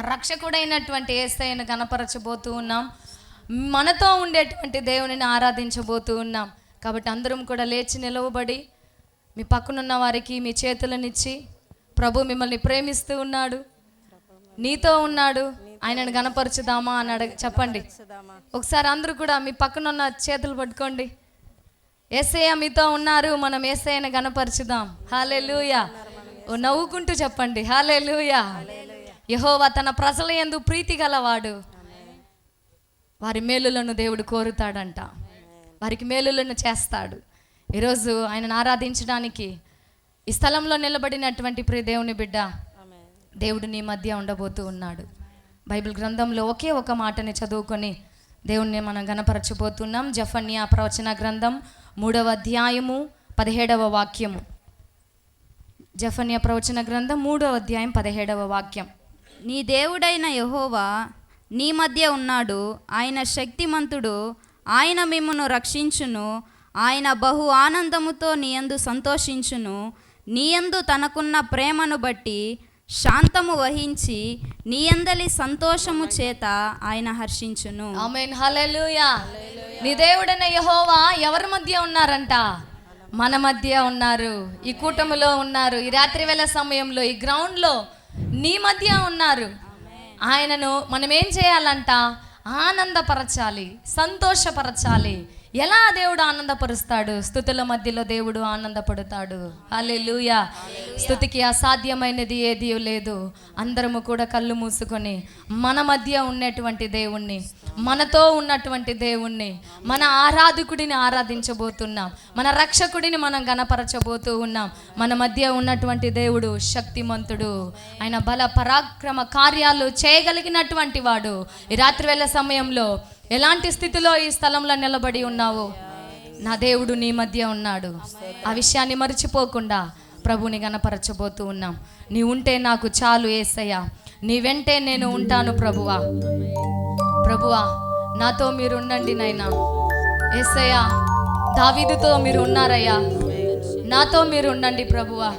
రక్షకుడైనటువంటి ఏసైను కనపరచబోతూ ఉన్నాం. మనతో ఉండేటువంటి దేవునిని ఆరాధించబోతూ ఉన్నాం. కాబట్టి అందరం కూడా లేచి నిలవబడి మీ పక్కనున్న వారికి మీ చేతులనిచ్చి ప్రభు మిమ్మల్ని ప్రేమిస్తూ ఉన్నాడు. నీతో ఉన్నాడు. ఆయనను గణపరచుదామా అని అడగ చెప్పండి. ఒకసారి అందరూ కూడా మీ పక్కనున్న చేతులు పట్టుకోండి. ఏసయ్య మీతో ఉన్నారు. మనం ఏసయ్యను గణపరచుదాం. హాలే ఓ నవ్వుకుంటూ చెప్పండి. హాలే యహోవా తన ప్రజల యందు ప్రీతి గలవాడు. వారి మేలులను దేవుడు కోరుతాడంట. వారికి మేలులను చేస్తాడు. ఈరోజు ఆయనను ఆరాధించడానికి ఈ స్థలంలో నిలబడినటువంటి ప్రియ దేవుని బిడ్డ దేవుడు నీ మధ్య ఉండబోతూ ఉన్నాడు. బైబిల్ గ్రంథంలో ఒకే ఒక మాటని చదువుకొని దేవుణ్ణి మనం గనపరచబోతున్నాం జఫన్యా ప్రవచన గ్రంథం మూడవ అధ్యాయము పదిహేడవ వాక్యము. జఫన్యా ప్రవచన గ్రంథం మూడవ అధ్యాయం పదిహేడవ వాక్యం. నీ దేవుడైన యహోవా నీ మధ్య ఉన్నాడు. ఆయన శక్తిమంతుడు. ఆయన మిమ్మను రక్షించును. ఆయన బహు ఆనందముతో నీయందు సంతోషించును. నీయందు తనకున్న ప్రేమను బట్టి శాంతము వహించి నీయందలి సంతోషము చేత ఆయన హర్షించును. ఆమెన్. హల్లెలూయా. నీ దేవుడైన యహోవా ఎవరి మధ్య ఉన్నారంట? మన మధ్య ఉన్నారు. ఈ కూటమిలో ఉన్నారు. ఈ రాత్రి వేళ సమయంలో ఈ గ్రౌండ్లో నీ మధ్య ఉన్నారు. ఆయనను మనం ఏం చేయాలంట? ఆనందపరచాలి సంతోషపరచాలి. ఎలా దేవుడు ఆనందపరుస్తాడు? స్థుతుల మధ్యలో దేవుడు ఆనందపడతాడు. అల్లెలుయా స్థుతికి అసాధ్యమైనది ఏది లేదు. అందరము కూడా కళ్ళు మూసుకొని మన మధ్య ఉన్నటువంటి దేవుణ్ణి మనతో ఉన్నటువంటి దేవుణ్ణి మన ఆరాధకుడిని ఆరాధించబోతున్నాం. మన రక్షకుడిని మనం గణపరచబోతూ ఉన్నాం. మన మధ్య ఉన్నటువంటి దేవుడు శక్తిమంతుడు. ఆయన బల పరాక్రమ కార్యాలు చేయగలిగినటువంటి వాడు. ఈ రాత్రివేళ సమయంలో ఎలాంటి స్థితిలో ఈ స్థలంలో నిలబడి ఉన్నావు? నా దేవుడు నీ మధ్య ఉన్నాడు. ఆ విషయాన్ని మర్చిపోకుండా ప్రభుని గనపరచబోతూ ఉన్నాం. నీ ఉంటే నాకు చాలు ఏసయ్యా. నీ వెంటే నేను ఉంటాను ప్రభువా. ప్రభువా నాతో మీరు ఉండండి నాయనా. ఏసయ్యా దావీదుతో మీరు ఉన్నారయ్యా. నాతో మీరు ఉండండి ప్రభువా.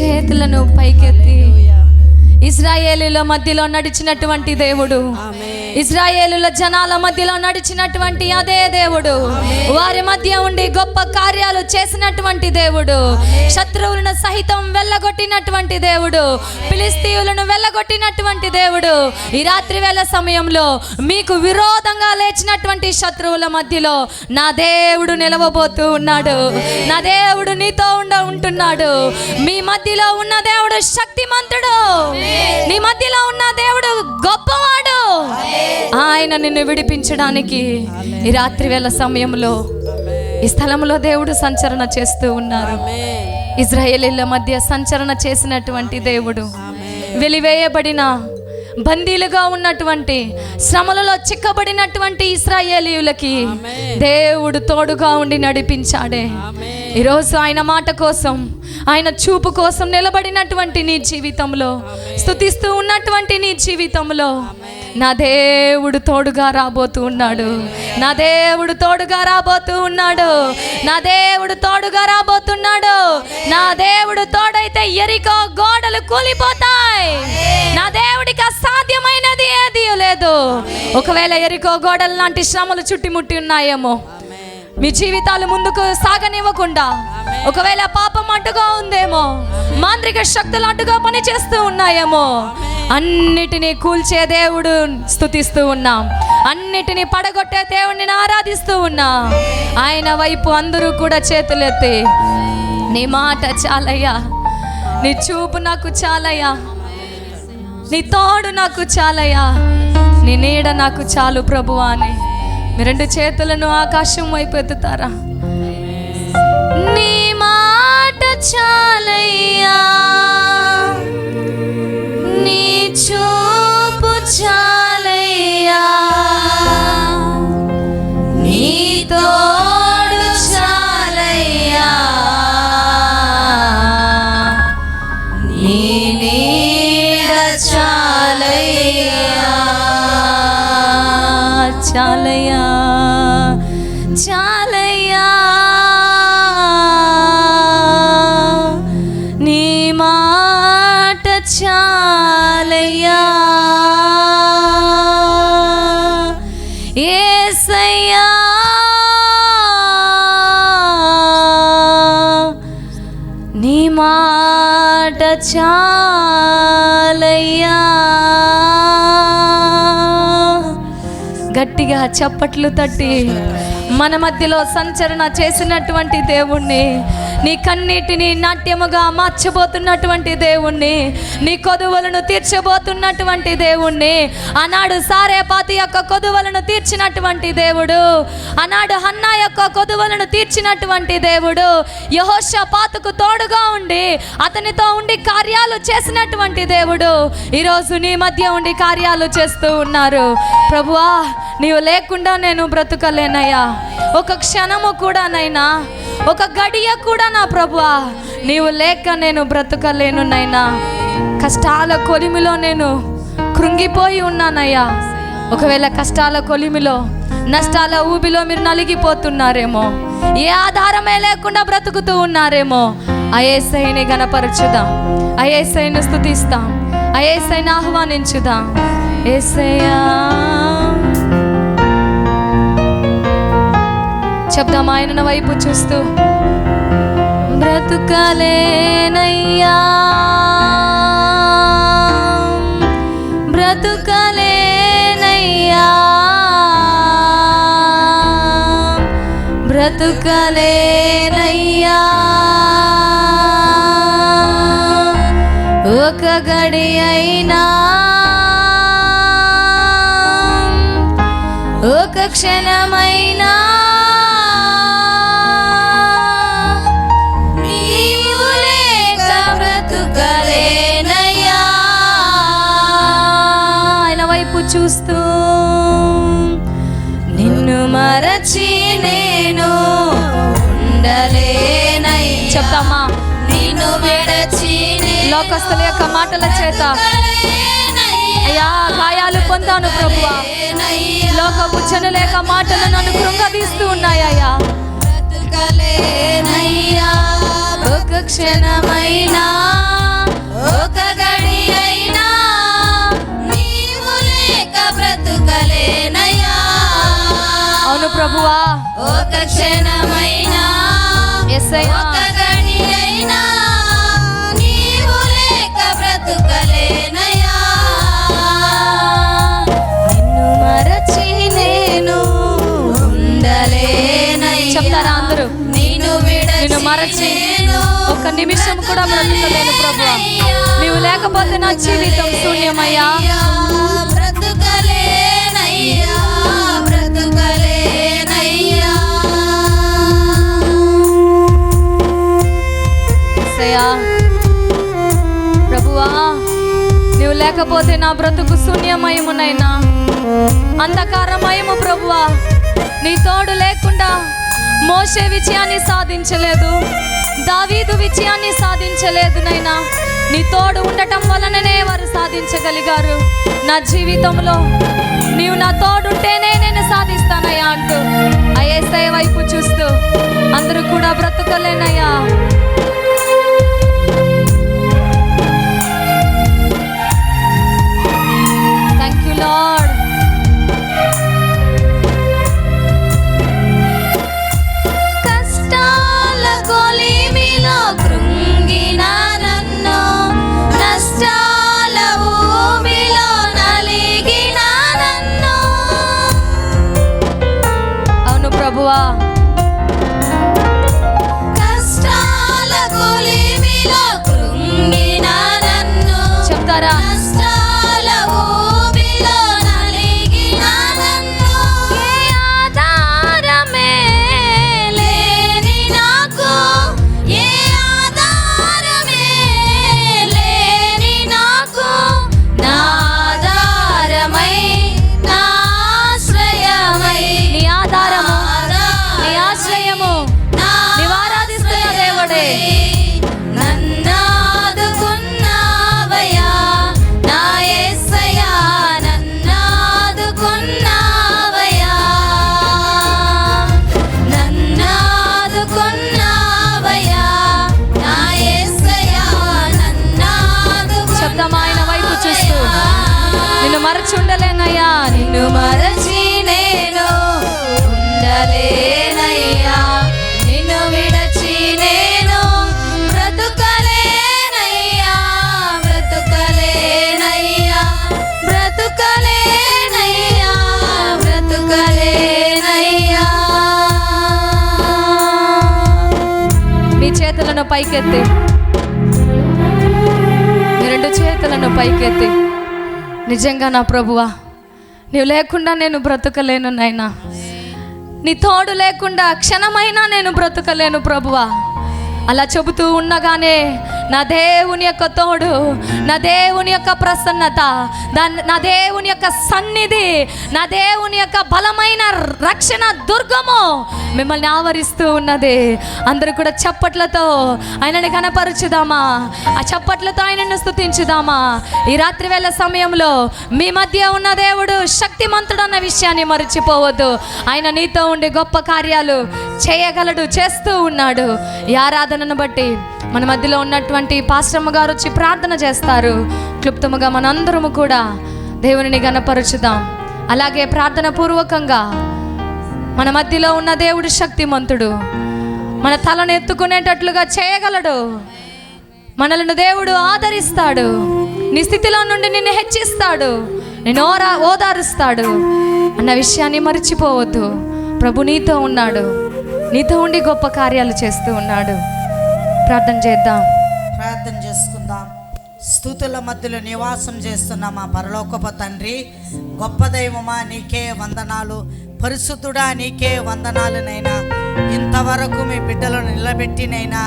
చేతులను పైకెత్తి. ఇజ్రాయేలుల మధ్యలో నడిచినటువంటి దేవుడు. ఇజ్రాయేలుల జనాల మధ్యలో నడిచినటువంటి అదే దేవుడు. వారి మధ్య ఉండి గొప్ప కార్యాలు చేసినటువంటి దేవుడు. శత్రువులను సహితం వెళ్ళగొట్టినటువంటి దేవుడు. ఫిలిస్తీయులను వెళ్ళగొట్టినటువంటి దేవుడు. ఈ రాత్రి వేళ సమయంలో మీకు విరోధంగా లేచినటువంటి శత్రువుల మధ్యలో నా దేవుడు నిలవబోతూ ఉన్నాడు. నా దేవుడు నీతో ఉండ ఉంటున్నాడు. మీ మధ్యలో ఉన్న దేవుడు శక్తిమంతుడు. నీ మధ్యలో ఉన్న దేవుడు గొప్పవాడు. ఆయన నిన్ను విడిపించడానికి ఈ రాత్రి వేళ సమయంలో ఈ స్థలంలో దేవుడు సంచరణ చేస్తూ ఉన్నారు. ఇజ్రాయేలీల మధ్య సంచరణ చేసినటువంటి దేవుడు వెలివేయబడిన బందీలుగా ఉన్నటువంటి శ్రమలలో చిక్కబడినటువంటి ఇస్రాయేలీయులకి దేవుడు తోడుగా ఉండి నడిపించాడే. ఈరోజు ఆయన మాట కోసం ఆయన చూపు కోసం నిలబడినటువంటి నీ జీవితంలో స్థుతిస్తూ ఉన్నటువంటి నీ జీవితంలో నా దేవుడు తోడుగా రాబోతూ ఉన్నాడు నా దేవుడు తోడుగా రాబోతూ ఉన్నాడు నా దేవుడు తోడుగా రాబోతున్నాడు. నా దేవుడు తోడైతే ఎరికో గోడలు కూలిపోతాయి. నా దేవుడికి అసాధ్యమైనది ఏది లేదు. ఒకవేళ ఎరికో గోడలు లాంటి శ్రమలు చుట్టుముట్టి ఉన్నాయేమో. మీ జీవితాలు ముందుకు సాగనివ్వకుండా ఒకవేళ పాపం అడ్డుగా ఉందేమో మాంత్రిక శక్తులు అడ్డుగా పనిచేస్తూ ఉన్నాయేమో అన్నిటినీ కూల్చే దేవుడు స్తుతిస్తూ ఉన్నాం. అన్నిటినీ పడగొట్టే దేవుడిని ఆరాధిస్తూ ఉన్నాం. ఆయన వైపు అందరూ కూడా చేతులెత్తి నీ మాట చాలయ్యా. నీ చూపు నాకు చాలయ్యా. నీ తోడు నాకు చాలయ్యా. నీ నీడ నాకు చాలు ప్రభువా అని మీ రెండు చేతులను ఆకాశం వైపు ఎత్తుతారా? నీ మాట చాలయ్యా. నీ చూపు చాలయ్యా. నీ తోడు చాలయ్యా. నీ నీడ చాలయ్యా. చాలయ్యా చాలయ్యా. నీ మాట చాలయ్యా. ఏసయ్యా. నీ మాట గట్టిగా చప్పట్లు తట్టి మన మధ్యలో సంచరణ చేసినటువంటి దేవుణ్ణి నీ కన్నీటిని నాట్యముగా మార్చబోతున్నటువంటి దేవుణ్ణి నీ కొదువలను తీర్చబోతున్నటువంటి దేవుణ్ణి ఆనాడు సారేపాతి యొక్క కొదువలను తీర్చినటువంటి దేవుడు ఆనాడు హన్నా యొక్క కొదువలను తీర్చినటువంటి దేవుడు యహోషపాతుకు తోడుగా ఉండి అతనితో ఉండి కార్యాలు చేసినటువంటి దేవుడు ఈరోజు నీ మధ్య ఉండి కార్యాలు చేస్తూ ఉన్నారు. ప్రభువా నీవు లేకుండా నేను బ్రతుకలేనయ్యా. ఒక క్షణము కూడా నైనా ఒక గడియ కూడా నా ప్రభువా నీవు లేక నేను బ్రతుకలేను నైనా కష్టాల కొలిమిలో నేను కృంగిపోయి ఉన్నానయ్యా. ఒకవేళ కష్టాల కొలిమిలో నష్టాల ఊబిలో మీరు నలిగిపోతున్నారేమో ఏ ఆధారమే లేకుండా బ్రతుకుతూ ఉన్నారేమో అయేసైని గణపరచుదాం అయేసైను స్థుతిస్తాం అయేసైని ఆహ్వానించుదాం. ఏసయ్యా. చెప్దాం ఆయన వైపు చూస్తూ బ్రతుకలేనయ్యా. బ్రతుకలేనయ్యా. బ్రతుకలేనయ్యా. ఒక గడి అయినా. ఒక క్షణ లోకస్తుల యొక్క మాటల చేత. అయ్యా గాయాలు పొందాను ప్రభువా. లోకపు లేక మాటలు నన్ను కృంగదీస్తూ ఉన్నాయ్యా బ్రతుకలేనయ్యా ఒక క్షణమైనా ఒక గడి అయినా నీవు లేక బ్రతుకలేనయ్యా. అవును ప్రభువా. ఒక క్షణమైనా ఒక మరచి ఒక్క నిమిషం కూడా బ్రతకలేను ప్రభు. నీవు లేకపోతే నా జీవితం శూన్యమయ్యా. బ్రతుకలేనయ్యా బ్రతుకలేనయ్యా. యేసయ్యా ప్రభువా నీవు లేకపోతే నా బ్రతుకు శూన్యమయమునైనా. అంధకారమయము ప్రభువా నీ తోడు లేకుండా మోసే విజయాన్ని సాధించలేదు. దావీదు విజయాన్ని సాధించలేదు నైనా నీ తోడు ఉండటం వలననే వారు సాధించగలిగారు. నా జీవితంలో నీవు నా తోడుంటేనే నేను సాధిస్తానయ్యా అంటూ ఐఎస్ఐ వైపు చూస్తూ అందరూ కూడా బ్రతకలేనయ్యా. పైకెత్తి. రెండు చేతులను పైకెత్తి. నిజంగా నా ప్రభువా నీవు లేకుండా నేను బ్రతకలేను నాయనా. నీ తోడు లేకుండా క్షణమైనా నేను బ్రతకలేను ప్రభువా. అలా చెబుతూ ఉండగానే నా దేవుని యొక్క తోడు నా దేవుని యొక్క ప్రసన్నత నా దేవుని యొక్క సన్నిధి నా దేవుని యొక్క బలమైన రక్షణ దుర్గము మిమ్మల్ని ఆవరిస్తూ ఉన్నది. అందరూ కూడా చప్పట్లతో ఆయనని కనపరుచుదామా ఆ చప్పట్లతో ఆయనను స్తుతించుదామా? ఈ రాత్రి వేళ సమయంలో మీ మధ్య ఉన్న దేవుడు శక్తిమంతుడు అన్న విషయాన్ని మర్చిపోవద్దు. ఆయన నీతో ఉండి గొప్ప కార్యాలు చేయగలడు చేస్తూ ఉన్నాడు. ఈ ఆరాధనను బట్టి మన మధ్యలో ఉన్నట్టు ఉన్నటువంటి పాశ్రమ గారు వచ్చి ప్రార్థన చేస్తారు. క్లుప్తముగా మనందరము కూడా దేవుని గణపరుచుదాం. అలాగే ప్రార్థన పూర్వకంగా మన మధ్యలో ఉన్న దేవుడు శక్తిమంతుడు. మన తలను ఎత్తుకునేటట్లుగా చేయగలడు. మనలను దేవుడు ఆదరిస్తాడు. నీ స్థితిలో నుండి నిన్ను హెచ్చిస్తాడు. నేను ఓరా ఓదారుస్తాడు. అన్న విషయాన్ని మర్చిపోవద్దు. ప్రభు నీతో ఉన్నాడు. నీతో ఉండి గొప్ప కార్యాలు చేస్తూ ఉన్నాడు. ప్రార్థన చేద్దాం. ప్రార్థన చేసుకుందాం. స్థుతుల మధ్యలో నివాసం చేస్తున్న మా పరలోకప తండ్రి గొప్ప దైవమా నీకే వందనాలు. పరిశుద్ధుడా నీకే వందనాలునైనా ఇంతవరకు మీ బిడ్డలను నిలబెట్టినైనా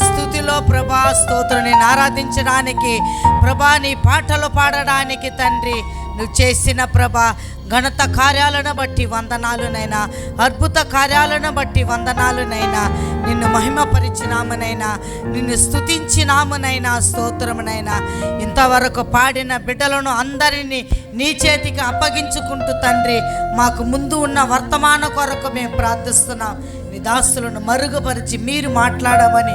స్థుతిలో ప్రభా స్తోత్రుని ఆరాధించడానికి ప్రభా నీ పాటలు పాడడానికి తండ్రి నువ్వు చేసిన ప్రభా ఘనత కార్యాలను బట్టి వందనాలునైనా అద్భుత కార్యాలను బట్టి వందనాలునైనా నిన్ను మహిమపరిచినామనైనా నిన్ను స్థుతించినామనైనా స్తోత్రమునైనా ఇంతవరకు పాడిన బిడ్డలను అందరినీ నీ చేతికి అప్పగించుకుంటూ తండ్రి మాకు ముందు ఉన్న వర్తమాన కొరకు మేము ప్రార్థిస్తున్నాం. మీ దాసులను మరుగుపరిచి మీరు మాట్లాడమని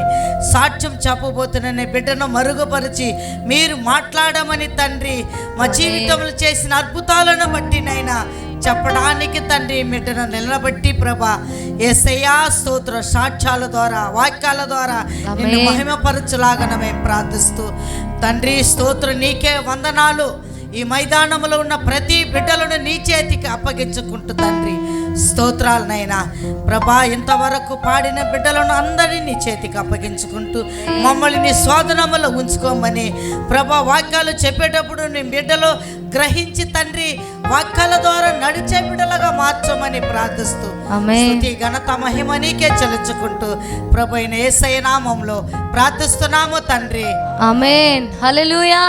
సాక్ష్యం చెప్పబోతున్న బిడ్డను మరుగుపరిచి మీరు మాట్లాడమని తండ్రి మా జీవితంలో చేసిన అద్భుతాలను బట్టినైనా చెప్పడానికి తండ్రి బిడ్డను నిలబట్టి ప్రభ. ఏసయ్యా స్తోత్ర సాక్ష్యాల ద్వారా వాక్యాల ద్వారా నిన్ను. మహిమపరచులాగన మేము ప్రార్థిస్తూ తండ్రి స్తోత్ర నీకే వందనాలు. ఈ మైదానంలో ఉన్న ప్రతి బిడ్డలను నీ చేతికి అప్పగించుకుంటూ తండ్రి స్తోత్రాలనైనా. ప్రభా ఇంతవరకు పాడిన బిడ్డలను అందరినీ చేతికి అప్పగించుకుంటూ మమ్మల్ని నీ స్వాధీనములో ఉంచుకోమని ప్రభా వాక్యాలు చెప్పేటప్పుడు నీ బిడ్డలు గ్రహించి తండ్రి వాక్యాల ద్వారా నడిచే బిడ్డలుగా మార్చమని ప్రార్థిస్తూ. స్తుతి ఘనత మహిమ నీకే చెల్లించుకుంటూ ప్రభు అయిన ఏసయ నామంలో ప్రార్థిస్తున్నాము తండ్రి. హల్లెలూయా.